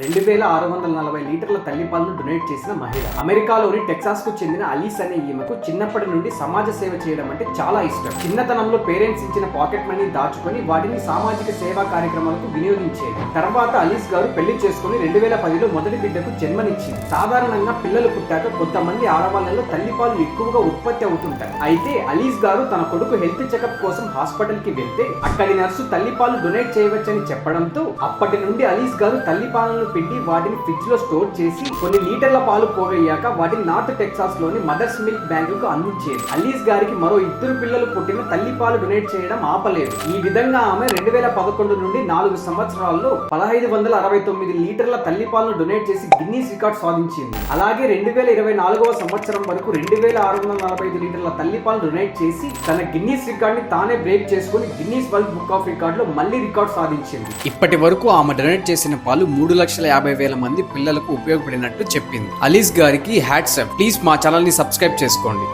రెండు వేల ఆరు వందల నలభై లీటర్ల తల్లిపాలను డొనేట్ చేసిన మహిళ. అమెరికాలోని టెక్సాస్కు చెందిన అలీస్ అనే ఈమెకు చిన్నప్పటి నుండి సమాజ సేవ చేయడం అంటే చాలా ఇష్టం. చిన్నతనంలో పేరెంట్స్ ఇచ్చిన పాకెట్ మనీ దాచుకొని వాటిని సామాజిక సేవా కార్యక్రమాలకు వినియోగించేది. తర్వాత అలీస్ గారు పెళ్ళి చేసుకుని రెండు వేల పదిలో మొదటి బిడ్డకు జన్మనిచ్చింది. సాధారణంగా పిల్లలు పుట్టాక కొంతమంది ఆడవాళ్ళలో తల్లిపాలు ఎక్కువగా ఉత్పత్తి అవుతుంటాయి. అయితే అలీస్ గారు తన కొడుకు హెల్త్ చెకప్ కోసం హాస్పిటల్కి వెళ్తే అక్కడి నర్సు తల్లిపాలు డొనేట్ చేయవచ్చని చెప్పడంతో అప్పటి నుండి అలీస్ గారు తల్లిపాలను పిండి వాటిని ఫ్రిడ్జ్లో స్టోర్ చేసి కొన్ని లీటర్ల పాలు పోగయ్యాక వాటిని నార్త్ టెక్సాస్లోని మదర్స్ మిల్క్ బ్యాంకుకు అందించేది. అలీస్ గారికి మరో ఇద్దరు పిల్లలు పుట్టిన తల్లిపాలు డొనేట్ చేయడం ఆపలేదు. ఈ విధంగా ఆమె రెండు వేల పదకొండు నుండి నాలుగు సంవత్సరాల్లో పదహైదు వందల అరవై తొమ్మిది లీటర్ల తల్లిపాలను డొనేట్ చేసి గిన్నీస్ రికార్డ్ సాధించింది. అలాగే రెండు వేల ఇరవై నాలుగవ సంవత్సరం వరకు రెండు వేల ఆరు వందల నలభై ఐదు లీటర్ల తల్లిపాలు డొనేట్ చేసి తన గిన్నీస్ రికార్డ్ని తానే బ్రేక్ చేసుకుని గిన్నీస్ వరల్డ్ బుక్ ఆఫ్ రికార్డ్లో మళ్ళీ రికార్డ్ సాధించింది. ఇప్పటి వరకు ఆమె డొనేట్ చేసిన పాలు మూడు లక్షల యాభై వేల మంది పిల్లలకు ఉపయోగపడినట్టు చెప్పింది. అలీస్ గారికి హ్యాట్సప్ ప్లీజ్ మా ఛానల్ని సబ్స్క్రైబ్ చేసుకోండి.